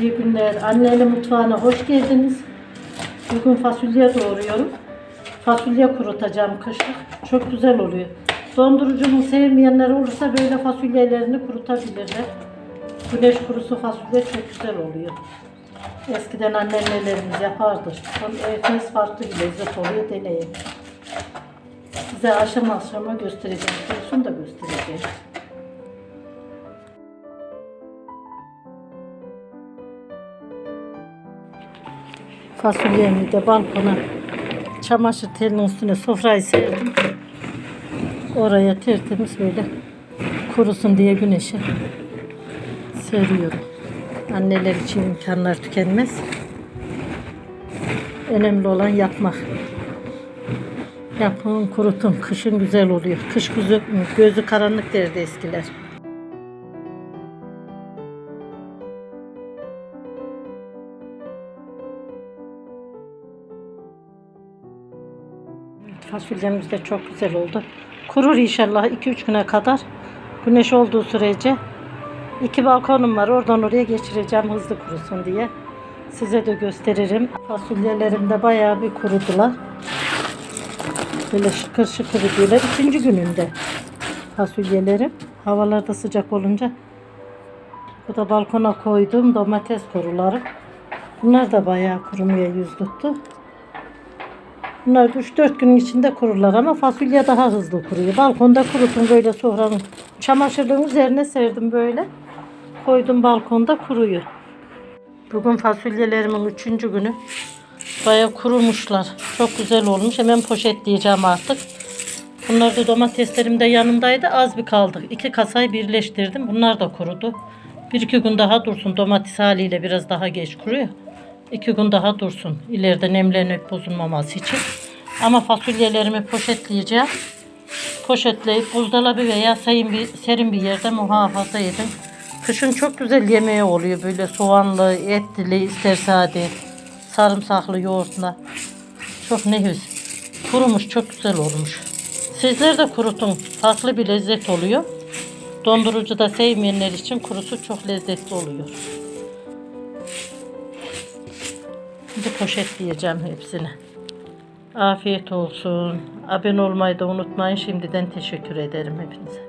İyi günler. Anneyle mutfağına hoş geldiniz. Bugün fasulye doğruyorum. Fasulye kurutacağım kışlık. Çok güzel oluyor. Dondurucumu sevmeyenler olursa böyle fasulyelerini kurutabilirler. Güneş kurusu fasulye çok güzel oluyor. Eskiden anneannelerimiz yapardı. Evimiz farklı bir lezzet oluyor. Deneyin. Size aşama aşama göstereceğim. Kurusunu da göstereceğim. Fasulyemi de balkona çamaşır telinin üstüne sofrayı serdim. Oraya tertemiz böyle kurusun diye güneşe seriyorum. Anneler için imkanlar tükenmez. Önemli olan yapmak. Yapın kurutun. Kışın güzel oluyor. Kış gözü, gözü karanlık derdi eskiler. Fasulyemiz de çok güzel oldu. Kurur inşallah 2-3 güne kadar. Güneş olduğu sürece iki balkonum var. Oradan oraya geçireceğim hızlı kurusun diye. Size de gösteririm. Fasulyelerim de bayağı bir kurudular. Böyle şıkır şıkır diyorlar. Üçüncü gününde fasulyelerim. Havalar da sıcak olunca. Bu da balkona koyduğum domates kuruları. Bunlar da bayağı kurumaya yüz tuttu. Bunlar 3-4 günün içinde kururlar ama fasulye daha hızlı kuruyor. Balkonda kurutun böyle sofranın çamaşırlığın üzerine serdim böyle. Koydum balkonda kuruyor. Bugün fasulyelerimin 3. günü. Baya kurumuşlar. Çok güzel olmuş. Hemen poşetleyeceğim artık. Bunlar da domateslerim de yanımdaydı. Az bir kaldı. İki kasayı birleştirdim. Bunlar da kurudu. Bir iki gün daha dursun. Domates haliyle biraz daha geç kuruyor. İki gün daha dursun. İleride nemlenip bozulmaması için. Ama fasulyelerimi poşetleyeceğim. Poşetleyip buzdolabı veya serin bir, serin bir yerde muhafaza edin. Kışın çok güzel yemeği oluyor. Böyle soğanlı, etli, ister sade, sarımsaklı yoğurtla. Çok nefis. Kurumuş, çok güzel olmuş. Sizler de kurutun. Farklı bir lezzet oluyor. Dondurucuda sevmeyenler için kurusu çok lezzetli oluyor. Şimdi poşetleyeceğim hepsini. Afiyet olsun. Abone olmayı da unutmayın. Şimdiden teşekkür ederim hepinize.